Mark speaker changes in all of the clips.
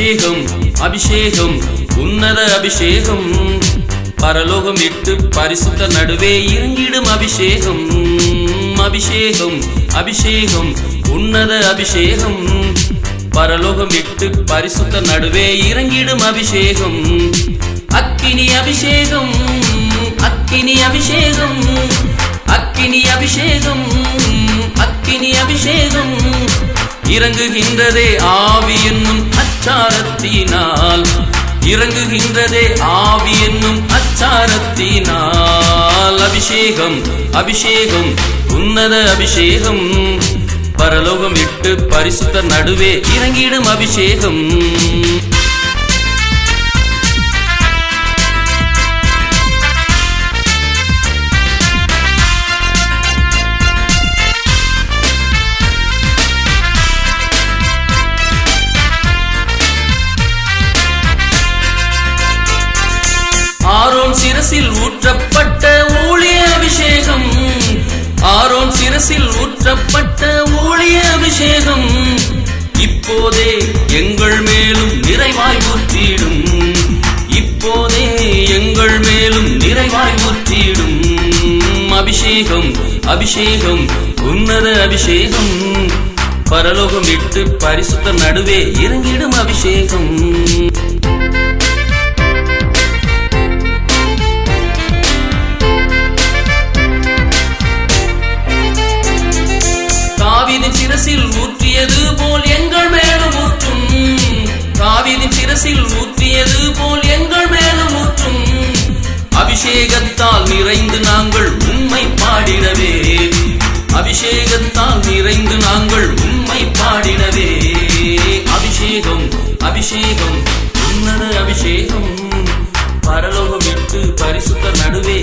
Speaker 1: அபிஷேகம் அபிஷேகம் உன்னத அபிஷேகம். பரலோகம் இட்டு பரிசுத்த நடுவே இறங்கிடும் அபிஷேகம். அபிஷேகம் அபிஷேகம் உன்னத அபிஷேகம். பரலோகம் விட்டு பரிசுத்த நடுவே இறங்கிடும் அபிஷேகம். அக்கினி அபிஷேகம் அக்கினி அபிஷேகம். அக்கினி அபிஷேகம் அக்கினி அபிஷேகம். இறங்குகின்றதே ஆவி என்னும் அச்சாரத்தினால். இறங்குகின்றதே ஆவி என்னும் அச்சாரத்தினால். அபிஷேகம் அபிஷேகம் உன்னத அபிஷேகம். பரலோகம் விட்டு பரிசுத்த நடுவே இறங்கிடும் அபிஷேகம். சிரசில் ஊற்றப்பட்ட ஊழிய அபிஷேகம். ஆரோன் சிரசில் ஊற்றப்பட்ட ஊழிய அபிஷேகம். இப்போதே எங்கள் மேலும் நிறைவாய் ஊற்றிடும். இப்போதே எங்கள் மேலும் நிறைவாய் ஊற்றிடும். அபிஷேகம் அபிஷேகம் உன்னத அபிஷேகம். பரலோகம் விட்டு பரிசுத்த நடுவே இறங்கிடும் அபிஷேகம். பாடிடவே அபிஷேகம் அபிஷேகம் உன்னத அபிஷேகம். பரலோகம் விட்டு பரிசுத்த நடுவே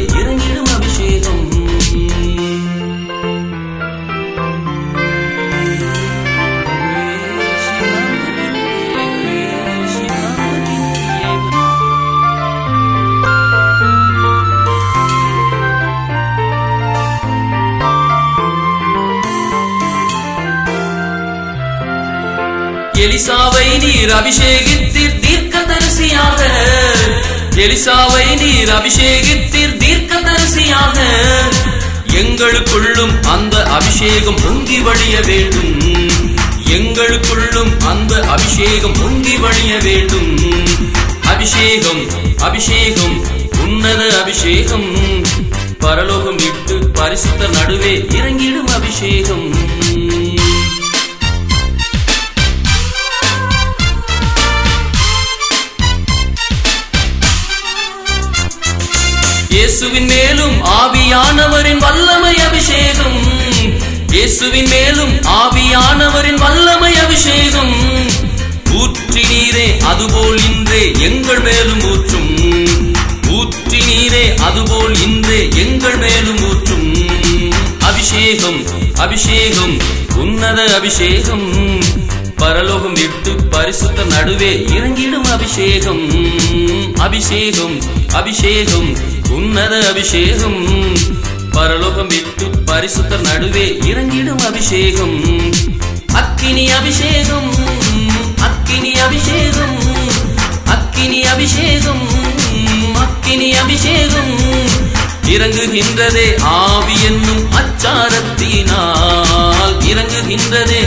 Speaker 1: எலிசாவை நீர் அபிஷேகித்தீர் தீர்க்க தரிசியாக எலிசாவை நீர் அபிஷேகித்தீர் தீர்க்க தரிசியாக எங்களுக்குள்ளும் அந்த அபிஷேகம் பொங்கி வழிய வேண்டும். எங்களுக்குள்ளும் அந்த அபிஷேகம் பொங்கி வழிய வேண்டும். அபிஷேகம் அபிஷேகம் உன்னத அபிஷேகம். பரலோகம் விட்டு பரிசுத்த நடுவே இறங்கிடும் அபிஷேகம். இயேசுவின் மேலும் ஆவியானவரின் வல்லமை அபிஷேகம். இயேசுவின் மேலும் ஆவியானவரின் வல்லமை அபிஷேகம். ஊற்றி நீரே அதுபோல் இன்றே எங்கள் மேலும் ஊற்றும். ஊற்றி நீரே அதுபோல் இன்றே எங்கள் மேலும் ஊற்றும். அபிஷேகம் அபிஷேகம் உன்னத அபிஷேகம். பரலோகம் விட்டு பரிசுத்த நடுவே இறங்கிடும் அபிஷேகம் அபிஷேகம் அபிஷேகம் உன்னத அபிஷேகம். பரலோகம் விட்டு பரிசுத்தர் நடுவே இறங்கிடும் அபிஷேகம். அக்கினி அபிஷேகம் அக்கினி அபிஷேகம் அக்கினி அபிஷேகம் அக்கினி அபிஷேகம். இறங்குகின்றதே ஆவி என்னும் அச்சாரத்தினால். இறங்குகின்றதே